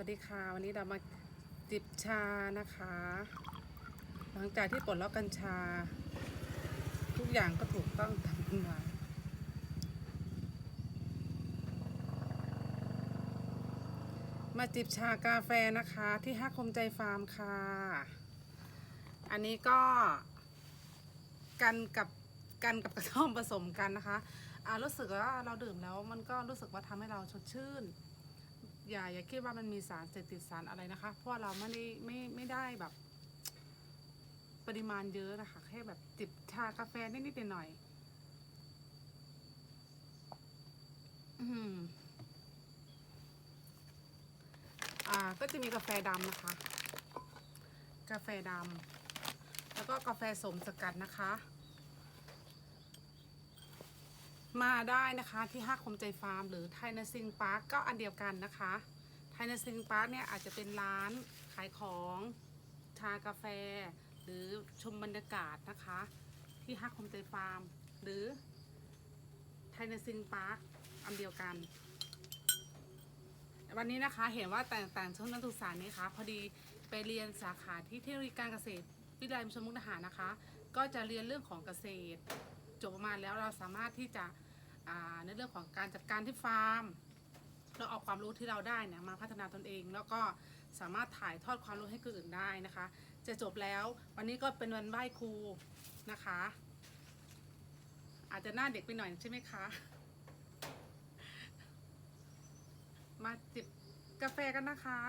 วัสดีค่ะ วันนี้เรามาจิบชานะคะ หลังจากที่ปลดล็อกกัญชา ทุกอย่างก็ถูกต้องตามกฎหมายมาจิบชากาแฟนะคะที่ฮักคมใจฟาร์มค่ะ อันนี้ก็กันกับกันกับกระท่อมผสมกันนะคะ อ่ารู้สึกว่าเราดื่มแล้วมันก็รู้สึกว่าทำให้เราชดชื่น อย่าอย่าคิดว่ามันมีสารเสพติดสารอะไรนะคะ เพราะเราไม่ได้ไม่ไม่ได้แบบ ปริมาณเยอะนะคะแค่แบบจิบชากาแฟนิดๆหน่อยอืมอ่า ก็จะมีกาแฟดำนะคะ กาแฟดำแล้วก็กาแฟสมสกัดนะคะ มาได้นะคะที่ห้าคมใจฟาร์ม หรือไทยนซิงพาร์คก็อันเดียวกันนะคะไทยนซิงพาร์คเนี่ยอาจจะเป็นร้านขายของชากาแฟ หรือชมบรรยากาศนะคะ ที่ห้าคมใจฟาร์ม หรือไทยนซิงพาร์คอันเดียวกัน วันนี้นะคะเห็นว่าแต่งแต่งช่วงนักศึกษานี้คะพอดีไปเรียนสาขาที่เทคโนโลยีการเกษตรวิทยาลัยชุมมุกดาหารนะคะ ก็จะเรียนเรื่องของเกษตร จบมาแล้วเราสามารถที่จะในเรื่องของการจัดการที่ฟาร์มเราเอาความรู้ที่เราได้เนี่ยมาพัฒนาตนเอง แล้วก็สามารถถ่ายทอดความรู้ให้คนอื่นได้นะคะ จะจบแล้ววันนี้ก็เป็นวันไหว้ครูนะคะ อาจจะหน้าเด็กไปหน่อยใช่ไหมคะ มาจิบกาแฟกันนะคะ